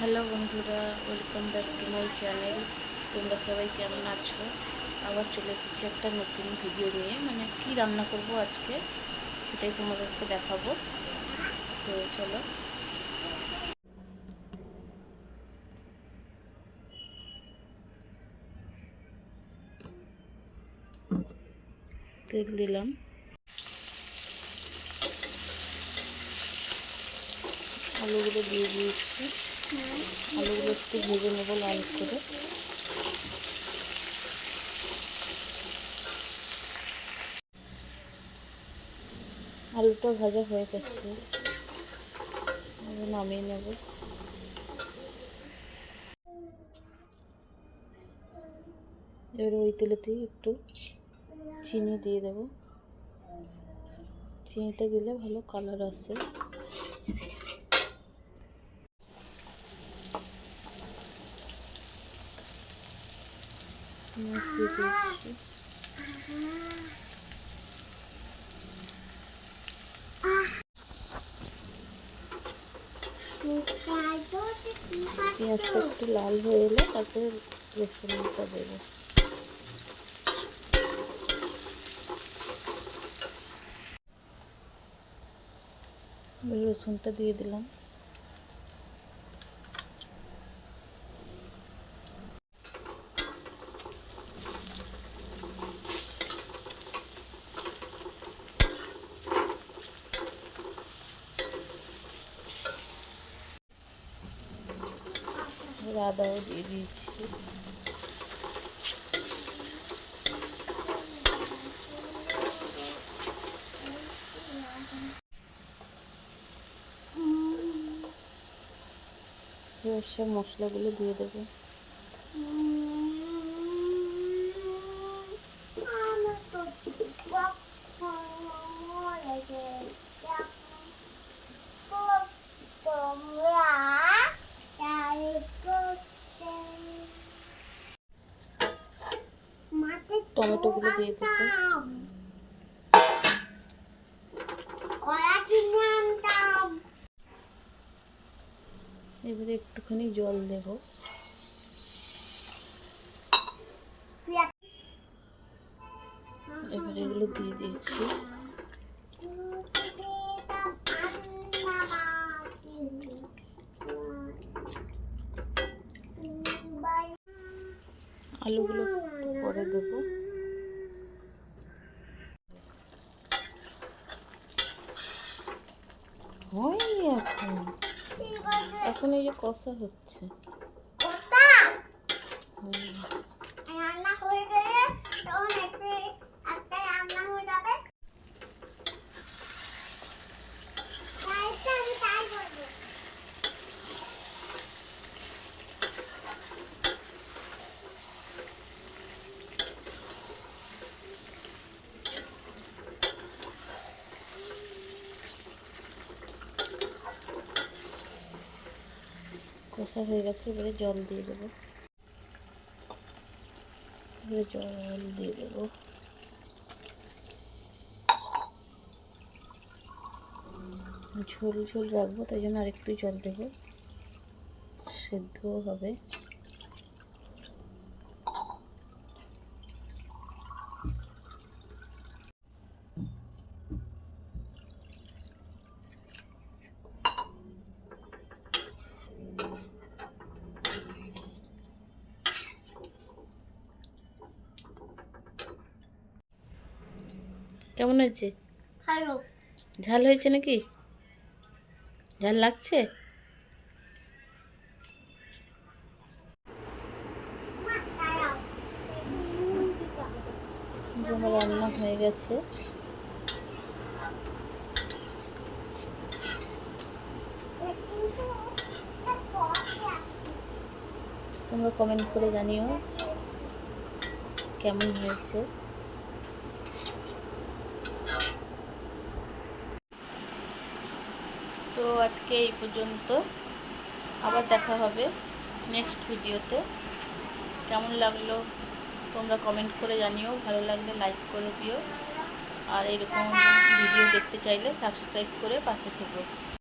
Hello বন্ধুরা welcome back to my channel তোমরা সবাই কেমন আছো? আবার চলে এসেছি একটা নতুন ভিডিও নিয়ে। মানে কি রান্না করব আজকে, সেটাই তোমাদেরকে দেখাবো। তো চলো। তেল দিলাম। আলুগুলো দিয়ে দিয়েছি। আলুগুলো একটু ভেজে নেব লাল করে। আলুটা ভাজা হয়ে গেছে। নামিয়ে নেব। এবার ওই তেলেতেই একটু চিনি দিয়ে দেবো। চিনিটা দিলে ভালো কালার আসে। পেঁয়াজটা একটু লাল হয়ে এলে তারপরে রসুনটা দেবো রসুনটা দিয়ে দিলাম। এবার আদাও দিয়ে দিয়েছি। সব মশলাগুলো দিয়ে দেবো। টমেটোগুলো দিয়ে দেবো। এবারে একটুখানি জল দেবো। এবারে এগুলো দিয়ে দিয়েছি। আলুগুলো পরে দেবো। হয়নি এখন এখন এই যে কষা হচ্ছে। রান্না হয়ে গেলে তখন একটু একটা রান্না হয়ে যাবে তাইতে আমি তাই করব কষা হয়ে গেছে, এবারে জল দিয়ে দেবো। এবারে জল দিয়ে দেবো। ঝোল ঝোল রাখব, তাই জন্য আরেকটু জল দেবো। সেদ্ধও হবে। কেমন হয়েছে? ভালো। ঝাল হয়েছে নাকি? ঝাল লাগছে? আমার রান্না হয়ে গেছে। তোমরা কমেন্ট করে জানিও কেমন হয়েছে। তো আজকে এই পর্যন্ত। আবার দেখা হবে নেক্সট ভিডিওতে কেমন লাগল তোমরা কমেন্ট করে জানিও। ভালো লাগলে লাইক করে দিও। আর এরকম ভিডিও দেখতে চাইলে সাবস্ক্রাইব করে পাশে থেকো।